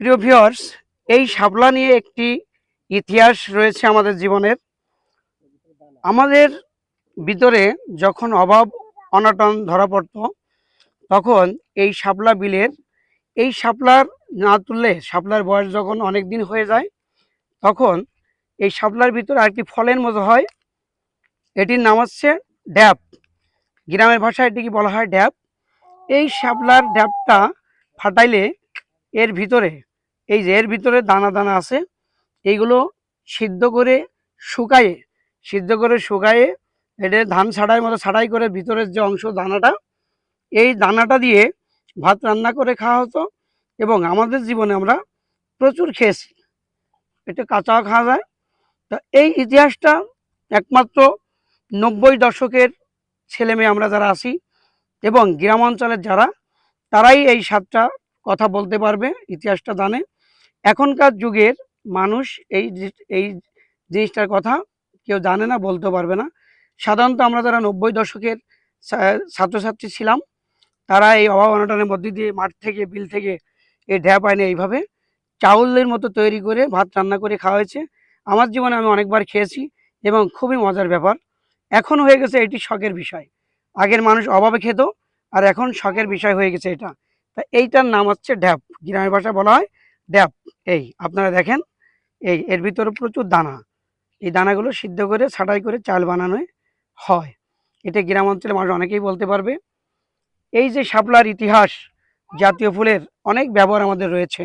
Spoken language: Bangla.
প্রিয় ভিউয়ার্স এই শাপলা নিয়ে একটি ইতিহাস রয়েছে আমাদের জীবনের। আমাদের ভিতরে যখন অভাব, অনাটন ধরা পড়তো, তখন এই শাপলা বিলের, এই শাপলার না তুললে শাপলার বয়স যখন অনেক দিন হয়ে যায়, তখন এই শাপলার ভিতরে আরেকটি ফলের মতো হয়, এটির নাম হচ্ছে ড্যাপ গ্রামের ভাষায় এটিকে বলা হয় ড্যাপ এই শাপলার ড্যাপটা ফাটাইলে এর ভিতরে, এই যে এর ভিতরে দানা দানা আছে, এইগুলো সিদ্ধ করে শুকায়ে, সিদ্ধ করে শুকায়ে এটা ধান ছাড়াই মতো ছাড়াই করে ভিতরের যে অংশ দানাটা, এই দানাটা দিয়ে ভাত রান্না করে খাওয়া হতো এবং আমাদের জীবনে আমরা প্রচুর খেয়েছি। এটা কাঁচাও খাওয়া যায়। তা এই ইতিহাসটা একমাত্র নব্বই দশকের ছেলে মেয়ে আমরা যারা আছি এবং গ্রাম অঞ্চলের যারা, তারাই এই সাতটা কথা বলতে পারবে, ইতিহাসটা জানে। এখনকার যুগের মানুষ এই এই জিনিসটার কথা কেউ জানে না বলতে পারবে না। সাধারণত আমরা যারা নব্বই দশকের ছাত্রছাত্রী ছিলাম, তারা এই অভাব অনটনের মধ্যে দিয়ে মাঠ থেকে, বিল থেকে এই ঢ্যাপ আইনে এইভাবে চাউলের মতো তৈরি করে ভাত রান্না করে খাওয়া হয়েছে। আমার জীবনে আমি অনেকবার খেয়েছি এবং খুবই মজার ব্যাপার। এখন হয়ে গেছে এটি শখের বিষয়। আগের মানুষ অভাবে খেত, আর এখন শখের বিষয় হয়ে গেছে এটা। তা এইটার নাম হচ্ছে ড্যাপ গ্রামের ভাষায় বলা হয় ড্যাপ এই, আপনারা দেখেন, এই, এর ভিতরে প্রচুর দানা। এই দানাগুলো সিদ্ধ করে, ছাটাই করে, চাল বানানো হয়। এটা গ্রাম অঞ্চলে মানুষ অনেকেই বলতে পারবে। এই যে শাপলার ইতিহাস জাতীয় ফুলের অনেক ব্যবহার আমাদের রয়েছে।